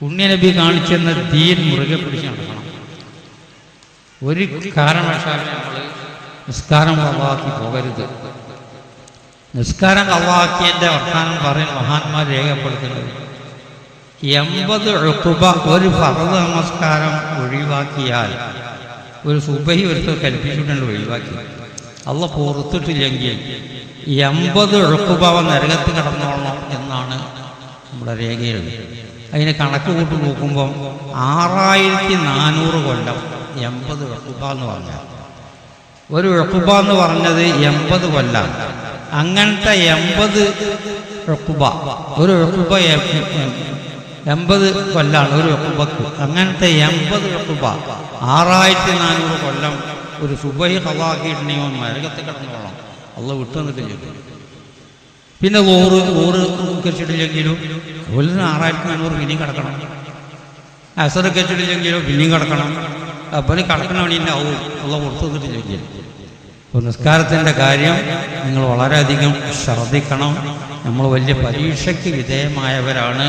പുണ്യനബി കാണിച്ചെന്ന ദീൻ മുറുകെ പിടിച്ച് നടക്കണം. ഒരു കാരണവശാലും നമ്മൾ നിസ്കാരം കവാക്കി പോകരുത്. നിസ്കാരം കള്ളാക്കിയതിന്റെ വർത്താനം പറയുന്ന മഹാന്മാർ രേഖപ്പെടുത്തുന്നത് എൺപത് എഴുത്തുബ ഒരു ഫറദ് നമസ്കാരം ഒഴിവാക്കിയാൽ ഒരു സുബഹി ഒരുത്തർ കൽപ്പിച്ചിട്ടുണ്ട് ഒഴിവാക്കി. അല്ല പുറത്തിട്ടില്ലെങ്കിൽ എൺപത് എഴുത്തുബാവ നരകത്ത് കടന്നോളണം എന്നാണ് നമ്മുടെ രേഖയിൽ. അതിന് കണക്ക് കൂട്ടി നോക്കുമ്പം ആറായിരത്തി നാനൂറ് കൊല്ലം എൺപത് വെക്കുപ്പ എന്ന് പറഞ്ഞ ഒരു വെക്കുപ്പ എന്ന് പറഞ്ഞത് എൺപത് കൊല്ലം. അങ്ങനത്തെ എൺപത് വെക്കുപ്പ ഒരു വെക്കുപ്പ എൺപത് കൊല്ലാണ് ഒരു വെക്കുപ്പക്ക് അങ്ങനത്തെ എൺപത് വെക്കുപ്പ ആറായിരത്തി നാനൂറ് കൊല്ലം ഒരു സുബഹി ഹവാക്കിയിട്ടുണ്ടെങ്കിൽ മരകത്ത് കിടന്നോളാം. അള്ള വിട്ടു തന്നിട്ടില്ല പിന്നെ ഓറ് ഓറ് കെച്ചിട്ടില്ലെങ്കിലും ഒരു ആറായിരത്തി നാനൂറ് പിന്നെയും കിടക്കണം. അസർ കെച്ചിട്ടില്ലെങ്കിലും പിന്നെയും കിടക്കണം. അപ്പം കിടക്കണ വേണ്ടി ആവും. ഉള്ള കൊടുത്തു കിട്ടില്ലെങ്കിൽ നിസ്കാരത്തിന്റെ കാര്യം നിങ്ങൾ വളരെയധികം ശ്രദ്ധിക്കണം. നമ്മൾ വലിയ പരീക്ഷയ്ക്ക് വിധേയമായവരാണ്.